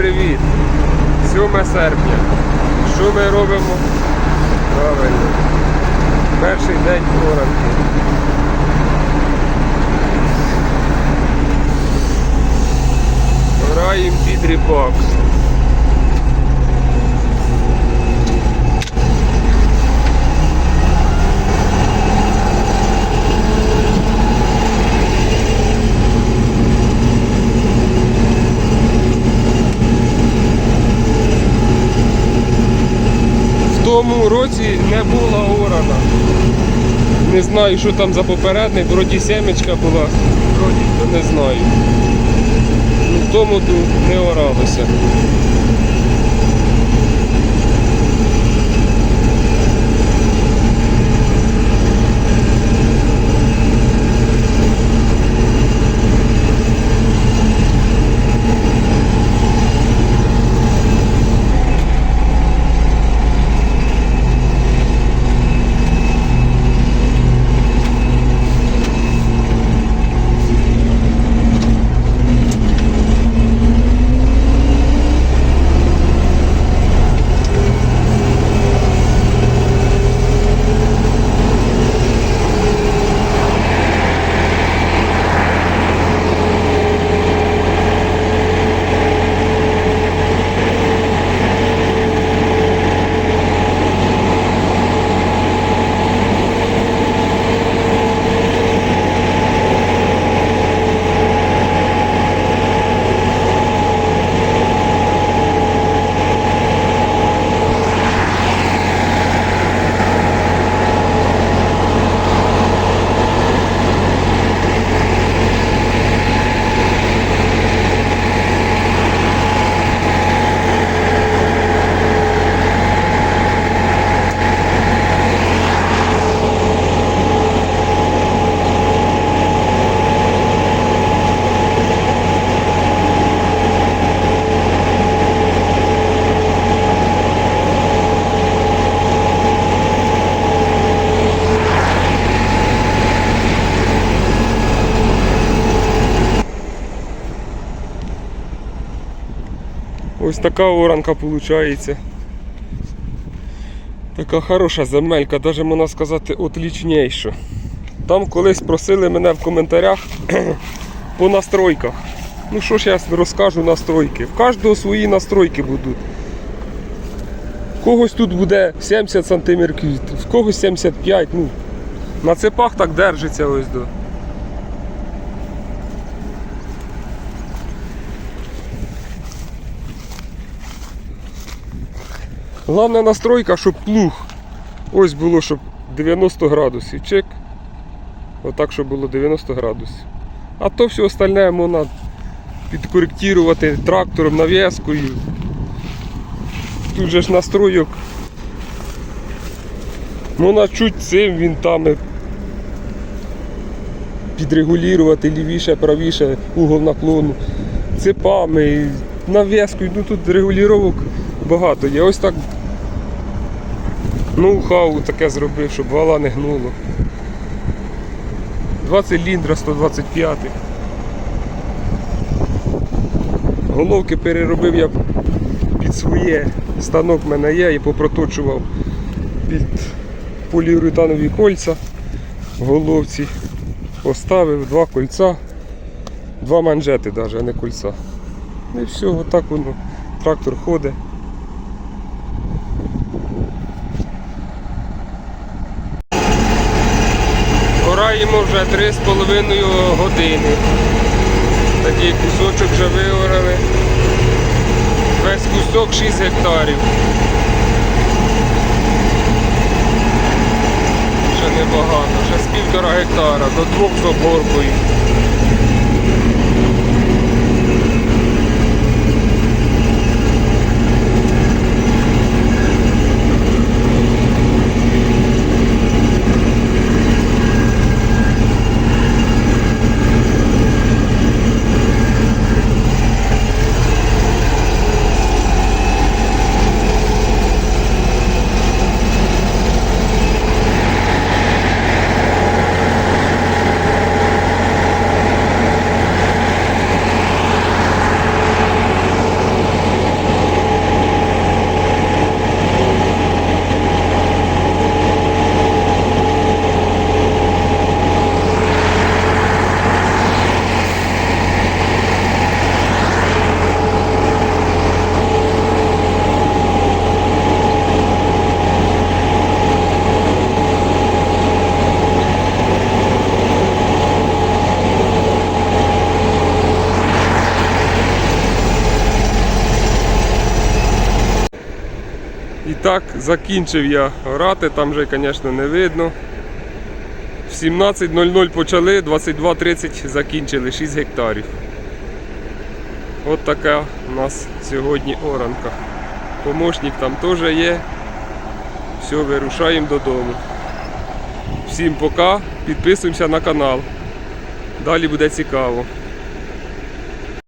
привіт! 7 серпня. Що ми робимо? Правильно. Перший день оранки. Граємо під ріпак. Тому році не була орана. Не знаю, що там за попередник, вроді семечка була, вроді не знаю. Ну, в тому не оралося. Ось така оранка виходить. Така хороша земелька, навіть можна сказати, отлічніша. Там колись просили мене в коментарях по настройках. Ну що ж я розкажу настройки. В кожного свої настройки будуть. В когось тут буде 70 см, в когось 75 ну, На цепах так держиться ось до. Головна настройка, щоб плуг ось було, щоб 90 градусів. Чек. Отак, щоб було 90 градусів. А то все остальне можна підкоректувати трактором, нав'язкою. Тут же ж настройок. Можна чуть цим вінтами підрегулювати лівіше, правіше, угол наклону, цепами, нав'язкою. Ну тут регулювання багато є. Ось так ноу-хау таке зробив, щоб вала не гнуло. Два циліндра 125. Головки переробив я під своє. Станок в мене є, я попроточував під поліуретанові кольця в головці. Поставив два кольця, два манжети навіть, а не кольця. Ну і все, отак воно. Трактор ходить. Ораємо вже 3,5 години. Такий кусочок вже виорали. Весь кусок 6 гектарів. Ще небагато, ще з півтора гектара, до двох з обгоркою. Так, закінчив я орати, там вже, звісно, не видно. В 17.00 почали, 22.30 закінчили 6 гектарів. От така у нас сьогодні оранка. Помощник там теж є. Все, вирушаємо додому. Всім пока, підписуємося на канал. Далі буде цікаво.